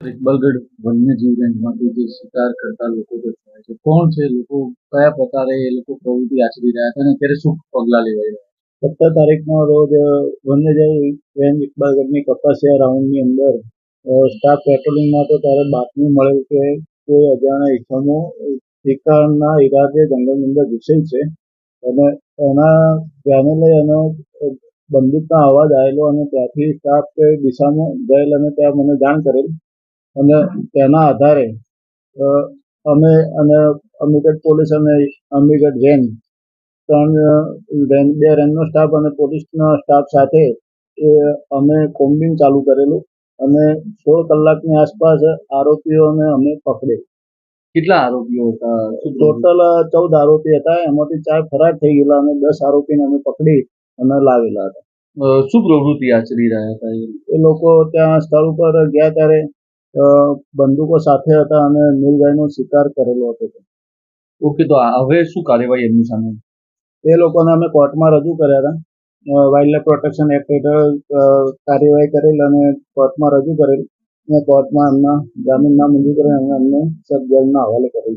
ઇકબાલગઢ વન્યજીવ રેન્જમાંથી જે શિકાર કરતા લોકો જે થાય છે. કોણ છે? લોકો કયા પ્રકારે એ લોકો પ્રવૃત્તિ આચરી રહ્યા છે અને અત્યારે શું પગલાં લેવાઈ રહ્યા સત્તર તારીખનો રોજ વન્યજીવ રેન્જ ઇકબાલગઢની કપાસિયા રાઉન્ડની અંદર સ્ટાફ પેટ્રોલિંગમાં તો ત્યારે બાતમી મળેલ કે કોઈ અજાણ્યા ઇસમો શિકારના ઈરાદે જંગલની અંદર ઘૂસેલ છે અને એના ધ્યાને લઈ અને બંદૂકના અવાજ આવેલો અને ત્યાંથી સ્ટાફ દિશામાં ગયેલ અને ત્યાં મને જાણ કરેલ. અને તેના આધારે અમે અને અમીગઢ પોલીસ અને અમીગઢ રેન્જ ત્રણ બે રેન્જનો સ્ટાફ અને પોલીસના સ્ટાફ સાથે એ અમે કોમ્બિંગ ચાલુ કરેલું અને સોળ કલાકની આસપાસ આરોપીઓને અમે પકડે કેટલા આરોપીઓ હતા? ટોટલ ચૌદ આરોપી હતા એમાંથી ચાર ફરાર થઈ ગયેલા અને દસ આરોપીને અમે પકડી અને લાવેલા હતા. શું પ્રવૃત્તિ આચરી રહ્યા હતા એ લોકો ત્યાં સ્થળ ઉપર ગયા ત્યારે બંદૂકો સાથે હતા અને નીલગાયનો શિકાર કરેલો હતો ઓકે તો હવે શું કાર્યવાહી એમની સામે? એ લોકોને અમે કોર્ટમાં રજૂ કર્યા હતા. વાઇલ્ડ લાઇફ પ્રોટેક્શન એક્ટ હેઠળ કાર્યવાહી કરેલ અને કોર્ટમાં રજૂ કરેલ. અને કોર્ટમાં એમના જામીન ના મંજૂર કરી અને અમને સબ જેલના હવાલે કરેલ